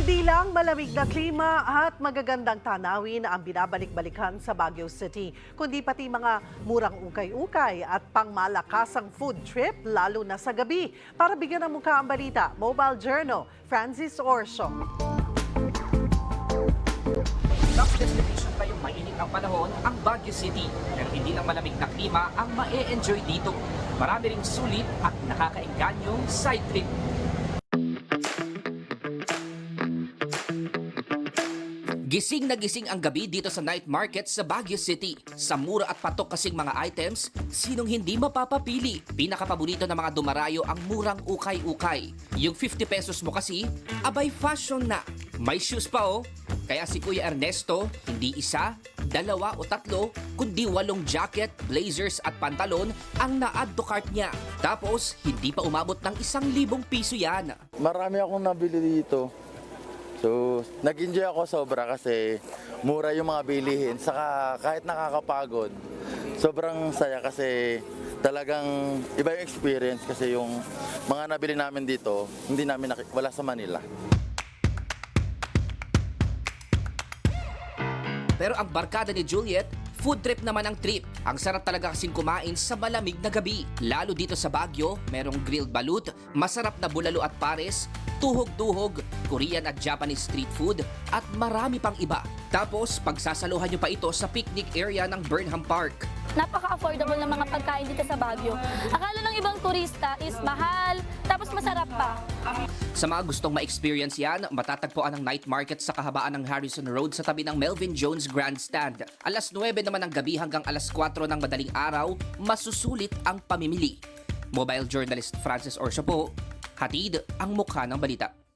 Hindi lang malamig na klima at magagandang tanawin ang binabalik-balikan sa Baguio City, kundi pati mga murang ukay-ukay at pangmalakasang food trip lalo na sa gabi. Para bigyan ng mukha ang balita, Mobile Journal, Francis Orso. Top destination yung mainit ang panahon, ang Baguio City. Pero hindi lang malamig na klima ang ma-enjoy dito. Marami ring sulit at nakakainganyong side trip. Gising na gising ang gabi dito sa night market sa Baguio City. Sa mura at patok kasing mga items, sinong hindi mapapapili? Pinakapaborito ng mga dumarayo ang murang ukay-ukay. Yung 50 pesos mo kasi, abay fashion na. May shoes pa oh. Kaya si Kuya Ernesto, hindi isa, dalawa o tatlo, kundi walong jacket, blazers at pantalon ang na-add to cart niya. Tapos, hindi pa umabot ng isang libong piso yan. Marami akong nabili dito. So, nag-enjoy ako sobra kasi mura yung mga bilihin. Saka kahit nakakapagod, sobrang saya kasi talagang iba yung experience kasi yung mga nabili namin dito, hindi namin wala sa Manila. Pero ang barkada ni Juliet, food trip naman ang trip. Ang sarap talaga kasing kumain sa malamig na gabi. Lalo dito sa Baguio, merong grilled balut, masarap na bulalo at pares, tuhog-tuhog, Korean at Japanese street food, at marami pang iba. Tapos, pagsasaluhan nyo pa ito sa picnic area ng Burnham Park. Napaka-affordable ng mga pagkain dito sa Baguio. Akala ng ibang turista is mahal, tapos masarap pa. Sa mga gustong ma-experience yan, matatagpuan ang night market sa kahabaan ng Harrison Road sa tabi ng Melvin Jones Grandstand. Alas 9 naman ng gabi hanggang alas 4 ng madaling araw, masusulit ang pamimili. Mobile journalist Francis Orso po, hatid ang mukha ng balita.